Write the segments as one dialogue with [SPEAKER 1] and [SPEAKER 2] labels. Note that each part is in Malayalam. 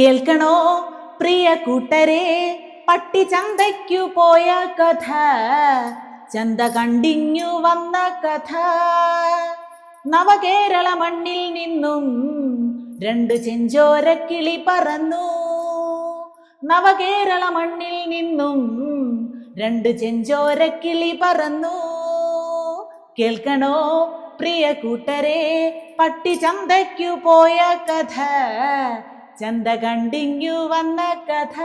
[SPEAKER 1] കേൾക്കണോ? പ്രിയ കൂട്ടരെ പട്ടി ചന്തയ്ക്കു പോയ കഥ. ചന്ത കണ്ടിഞ്ഞു വന്ന കഥ. നവകേരള മണ്ണിൽ നിന്നും രണ്ട് ചെഞ്ചോര കിളി പറന്നു. നവകേരള മണ്ണിൽ നിന്നും രണ്ട് ചെഞ്ചോര കിളി പറന്നു. കേൾക്കണോ? പ്രിയ കൂട്ടരെ പട്ടി ചന്തയ്ക്കു പോയ കഥ. ചന്ത കണ്ടിങ്ങു വന്ന കഥ.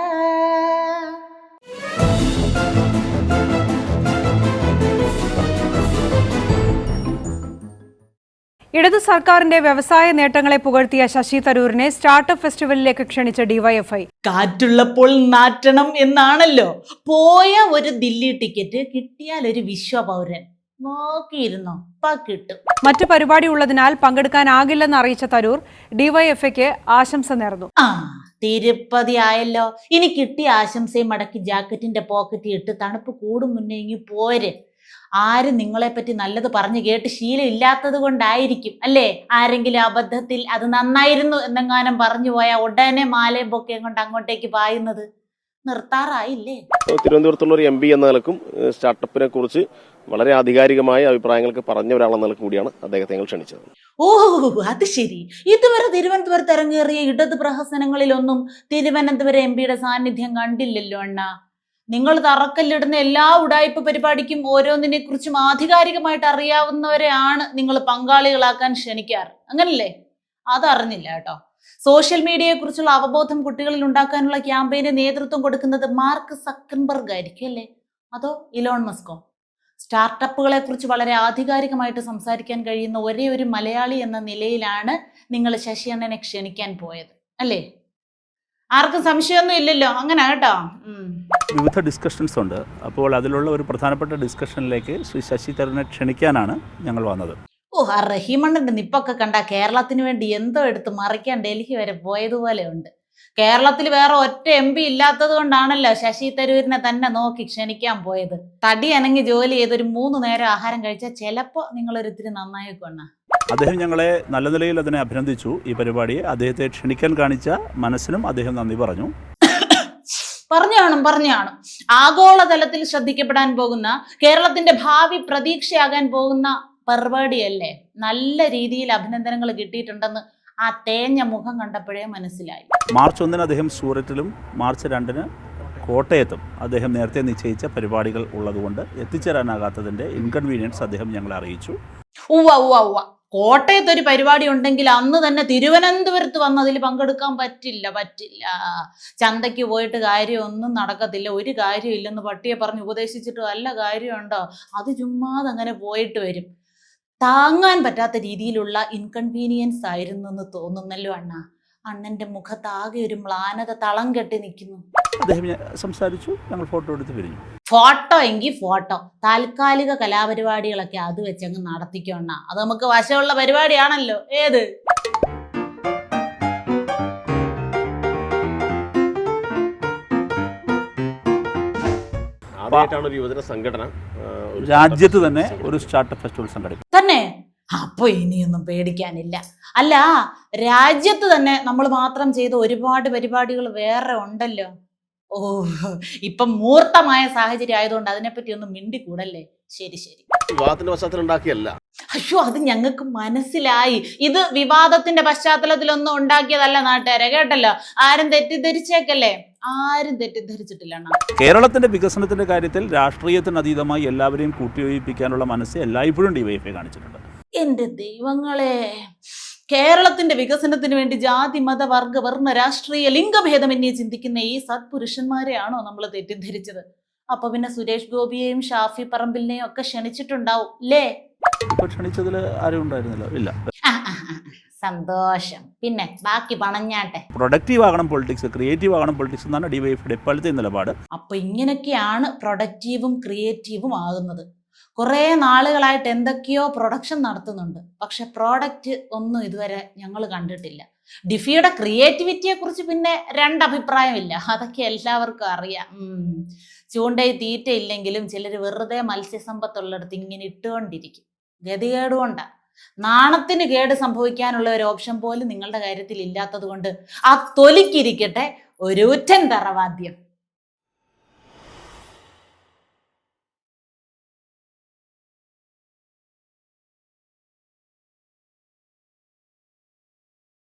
[SPEAKER 2] ഇടതു സർക്കാരിന്റെ വ്യവസായ നേട്ടങ്ങളെ പുകഴ്ത്തിയ ശശി തരൂരിനെ സ്റ്റാർട്ടപ്പ് ഫെസ്റ്റിവലിലേക്ക് ക്ഷണിച്ച ഡിവൈഎഫ്ഐ.
[SPEAKER 1] കാറ്റുള്ളപ്പോൾ നാറ്റണം എന്നാണല്ലോ. പോയ ഒരു ദില്ലി ടിക്കറ്റ് കിട്ടിയാൽ ഒരു വിശ്വപൗരൻ. നോക്കിയിരുന്നോ? ഇപ്പൊ കിട്ടും.
[SPEAKER 2] മറ്റു പരിപാടി ഉള്ളതിനാൽ പങ്കെടുക്കാനാകില്ലെന്ന് അറിയിച്ച തരൂർ ഡിവൈഎഫ്ഐക്ക് ആശംസ നേർന്നു.
[SPEAKER 1] ആ തിരുപ്പതി ആയല്ലോ. ഇനി കിട്ടിയ ആശംസയും മടക്കി ജാക്കറ്റിന്റെ പോക്കറ്റ് ഇട്ട് തണുപ്പ് കൂടും മുന്നേ ഇങ്ങി പോര്. നിങ്ങളെ പറ്റി നല്ലത് പറഞ്ഞു കേട്ട് ശീലം ഇല്ലാത്തത് കൊണ്ടായിരിക്കും അല്ലേ? ആരെങ്കിലും അബദ്ധത്തിൽ അത് നന്നായിരുന്നു എന്നെങ്ങാനും പറഞ്ഞു പോയാൽ ഉടനെ മാലയും പൊക്കയും കൊണ്ട് അങ്ങോട്ടേക്ക് പായുന്നത്. നിർത്താറായില്ലേ?
[SPEAKER 3] തിരുവനന്തപുരത്തുള്ള ഒരു എം പി എന്ന നിലക്കും സ്റ്റാർട്ടപ്പിനെ കുറിച്ച് വളരെ ആധികാരികമായ അഭിപ്രായങ്ങൾക്ക് പറഞ്ഞ ഒരാളെന്ന നിലയ്ക്ക് കൂടിയാണ് അദ്ദേഹത്തെ ഞങ്ങൾ ക്ഷണിച്ചത്.
[SPEAKER 1] ഓ അത് ശരി. ഇതുവരെ തിരുവനന്തപുരത്ത് ഇറങ്ങേറിയ ഇടത് പ്രഹസനങ്ങളിലൊന്നും തിരുവനന്തപുരം എം പിയുടെ സാന്നിധ്യം കണ്ടില്ലല്ലോ അണ്ണ. നിങ്ങൾ തറക്കല്ലിടുന്ന എല്ലാ ഉടായ്പ പരിപാടിക്കും ഓരോന്നിനെ കുറിച്ചും ആധികാരികമായിട്ട് അറിയാവുന്നവരെയാണ് നിങ്ങൾ പങ്കാളികളാക്കാൻ ക്ഷണിക്കാറ്. അങ്ങനല്ലേ? അതറിഞ്ഞില്ല കേട്ടോ. സോഷ്യൽ മീഡിയയെക്കുറിച്ചുള്ള അവബോധം കുട്ടികളിൽ ഉണ്ടാക്കാനുള്ള ക്യാമ്പയിന് നേതൃത്വം കൊടുക്കുന്നത് മാർക്ക് സക്കൻബർഗ് ആയിരിക്കും അല്ലേ? അതോ ഇലോൺ മസ്കോ? സ്റ്റാർട്ടപ്പുകളെ കുറിച്ച് വളരെ ആധികാരികമായിട്ട് സംസാരിക്കാൻ കഴിയുന്ന ഒരേ ഒരു മലയാളി എന്ന നിലയിലാണ് നിങ്ങൾ ശശി അണ്ണനെ ക്ഷണിക്കാൻ പോയത്. അല്ലേ? ആർക്കും സംശയമൊന്നും ഇല്ലല്ലോ. അങ്ങനെ കേട്ടോ.
[SPEAKER 4] വിവിധ ഡിസ്കഷൻസ് ഉണ്ട്. അപ്പോൾ അതിലുള്ള ഒരു പ്രധാനപ്പെട്ട ഡിസ്കഷനിലേക്ക് ശ്രീ ശശി തരൂരിനെ ക്ഷണിക്കാനാണ് ഞങ്ങൾ വന്നത്.
[SPEAKER 1] ഓ ആ റഹീമണ്ണന്റെ നിപ്പൊക്കെ കണ്ട കേരളത്തിന് വേണ്ടി എന്തോ എടുത്ത് മറിക്കാൻ ഡൽഹി വരെ പോയതുപോലെ ഉണ്ട്. കേരളത്തിൽ വേറെ ഒറ്റ എം പി ഇല്ലാത്തത് കൊണ്ടാണല്ലോ ശശി തരൂരിനെ തന്നെ നോക്കി ക്ഷണിക്കാൻ പോയത്. തടി അനങ്ങി ജോലി ചെയ്ത് ഒരു മൂന്ന് നേരം ആഹാരം കഴിച്ചാൽ ചിലപ്പോ നിങ്ങൾ ഒരിത്തിരി നന്നായിക്കൊണ്ണ
[SPEAKER 4] അദ്ദേഹം ഞങ്ങളെ നല്ല നിലയിൽ അതിനെ അഭിനന്ദിച്ചു ഈ പരിപാടിയെ. അദ്ദേഹത്തെ ക്ഷണിക്കാൻ കാണിച്ച മനസ്സിനും അദ്ദേഹം നന്ദി പറഞ്ഞു.
[SPEAKER 1] പറഞ്ഞു കാണും പറഞ്ഞു കാണും. ആഗോളതലത്തിൽ ശ്രദ്ധിക്കപ്പെടാൻ പോകുന്ന കേരളത്തിന്റെ ഭാവി പ്രതീക്ഷയാകാൻ പോകുന്ന പരിപാടിയല്ലേ? നല്ല രീതിയിൽ അഭിനന്ദനങ്ങൾ കിട്ടിയിട്ടുണ്ടെന്ന് ആ തേഞ്ഞ മുഖം കണ്ടപ്പോഴേ മനസ്സിലായി.
[SPEAKER 4] മാർച്ച് ഒന്നിന് അദ്ദേഹം സൂററ്റിലും മാർച്ച് രണ്ടിന് കോട്ടയത്തും അദ്ദേഹം നേരത്തെ നിശ്ചയിച്ച പരിപാടികൾ ഉള്ളതുകൊണ്ട് എത്തിച്ചേരാനാകാത്തതിന്റെ ഇൻകൺവീനിയൻസ് അദ്ദേഹം ഞങ്ങളെ അറിയിച്ചു.
[SPEAKER 1] ഉവ്വ ഉവ്വ ഉവ്വ. കോട്ടയത്ത് ഒരു പരിപാടി ഉണ്ടെങ്കിൽ അന്ന് തന്നെ തിരുവനന്തപുരത്ത് വന്ന് അതിൽ പങ്കെടുക്കാൻ പറ്റില്ല പറ്റില്ല. ചന്തയ്ക്ക് പോയിട്ട് കാര്യമൊന്നും നടക്കത്തില്ല. ഒരു കാര്യമില്ലെന്ന് പട്ടിയെ പറഞ്ഞ് ഉപദേശിച്ചിട്ട് നല്ല കാര്യമുണ്ടോ? അത് ചുമ്മാതെ അങ്ങനെ പോയിട്ട് വരും. താങ്ങാൻ പറ്റാത്ത രീതിയിലുള്ള ഇൻകൺവീനിയൻസ് ആയിരുന്നു എന്ന് തോന്നുന്നല്ലോ അണ്ണ. അണ്ണന്റെ മുഖത്താകെ ഒരു മ്ലാനത തളം കെട്ടി നിൽക്കുന്നു.
[SPEAKER 4] അദ്ദേഹം സംസാരിച്ചു ഞങ്ങൾ ഫോട്ടോ എടുത്ത് പിരിഞ്ഞു.
[SPEAKER 1] ഫോട്ടോ എങ്കിൽ ഫോട്ടോ. താൽക്കാലിക കലാപരിപാടികളൊക്കെ അത് വെച്ചങ്ങ് നടത്തിക്കോണ്ണ അത് നമുക്ക് വശമുള്ള പരിപാടിയാണല്ലോ. ഏത്?
[SPEAKER 3] ആദ്യമായിട്ടാണ് ഒരു യുവജന സംഘടന ഒരു
[SPEAKER 4] രാജ്യത്ത് തന്നെ ഒരു സ്റ്റാർട്ടപ്പ് ഫെസ്റ്റിവൽ സംഘടിപ്പിക്കും
[SPEAKER 1] തന്നെ? അപ്പൊ ഇനിയൊന്നും പേടിക്കാനില്ല. അല്ല രാജ്യത്ത് തന്നെ നമ്മൾ മാത്രം ചെയ്ത ഒരുപാട് പരിപാടികൾ വേറെ ഉണ്ടല്ലോ. ഓ ഇപ്പം മൂർത്തമായ സാഹചര്യം ആയതുകൊണ്ട് അതിനെപ്പറ്റി ഒന്നും മിണ്ടിക്കൂടല്ലേ? ശരി ശരി.
[SPEAKER 3] വിവാദത്തിന്റെ പശ്ചാത്തലം ഉണ്ടാക്കിയല്ല
[SPEAKER 1] അയ്യോ അത് ഞങ്ങൾക്ക് മനസ്സിലായി. ഇത് വിവാദത്തിന്റെ പശ്ചാത്തലത്തിലൊന്നും ഉണ്ടാക്കിയതല്ല നാട്ടുകാരെ കേട്ടല്ലോ? ആരും തെറ്റിദ്ധരിച്ചേക്കല്ലേ? ആരും തെറ്റിദ്ധരിച്ചിട്ടില്ല
[SPEAKER 4] കേരളത്തിന്റെ വികസനത്തിന്റെ കാര്യത്തിൽ രാഷ്ട്രീയത്തിന് അതീതമായി എല്ലാവരെയും കൂട്ടിയോജിപ്പിക്കാനുള്ള മനസ്സ് എല്ലായ്പ്പോഴും ഡിവൈഎഫ്ഐ കാണിച്ചിട്ടുണ്ട്.
[SPEAKER 1] എന്റെ ദൈവങ്ങളെ കേരളത്തിന്റെ വികസനത്തിന് വേണ്ടി ജാതി മത വർഗ വർണ രാഷ്ട്രീയ ലിംഗഭേദമന്യേ ചിന്തിക്കുന്ന ഈ സത്പുരുഷന്മാരെയാണോ നമ്മൾ തെറ്റിദ്ധരിച്ചത്? അപ്പൊ പിന്നെ സുരേഷ് ഗോപിയെയും ഷാഫി പറമ്പിലിനെയും ഒക്കെ ക്ഷണിച്ചിട്ടുണ്ടാവും അല്ലേ
[SPEAKER 4] ക്ഷണിച്ചതിൽ ആരും ഉണ്ടായിരുന്നില്ല. ഇല്ല.
[SPEAKER 1] സന്തോഷം. പിന്നെ ബാക്കി പണഞ്ഞാട്ടെ?
[SPEAKER 4] പ്രൊഡക്റ്റീവ് ആകണം പൊളിറ്റിക്സ് ക്രിയേറ്റീവ് ആകണം പൊളിറ്റിക്സ് എന്നാണ് ഡിവൈഎഫ്ഐയുടെ ഇപ്പോഴത്തെ നിലപാട്.
[SPEAKER 1] അപ്പൊ ഇങ്ങനെയൊക്കെയാണ് പ്രൊഡക്റ്റീവും ക്രിയേറ്റീവും ആകുന്നത്. കുറേ നാളുകളായിട്ട് എന്തൊക്കെയോ പ്രൊഡക്ഷൻ നടത്തുന്നുണ്ട്. പക്ഷെ പ്രോഡക്റ്റ് ഒന്നും ഇതുവരെ ഞങ്ങൾ കണ്ടിട്ടില്ല. ഡിഫിയുടെ ക്രിയേറ്റിവിറ്റിയെ കുറിച്ച് പിന്നെ രണ്ടഭിപ്രായമില്ല. അതൊക്കെ എല്ലാവർക്കും അറിയാം. ഉം. ചൂണ്ടയിൽ തീറ്റയില്ലെങ്കിലും ചിലർ വെറുതെ മത്സ്യസമ്പത്തുള്ളിടത്ത് ഇങ്ങനെ ഇട്ടുകൊണ്ടിരിക്കും. ഗതികേട് കൊണ്ടാ. നാണത്തിന് കേട് സംഭവിക്കാനുള്ള ഒരു ഓപ്ഷൻ പോലും നിങ്ങളുടെ കാര്യത്തിൽ ഇല്ലാത്തത് കൊണ്ട് ആ തൊലിക്കിരിക്കട്ടെ ഒരു ഉറ്റൻ തറവാദ്യം.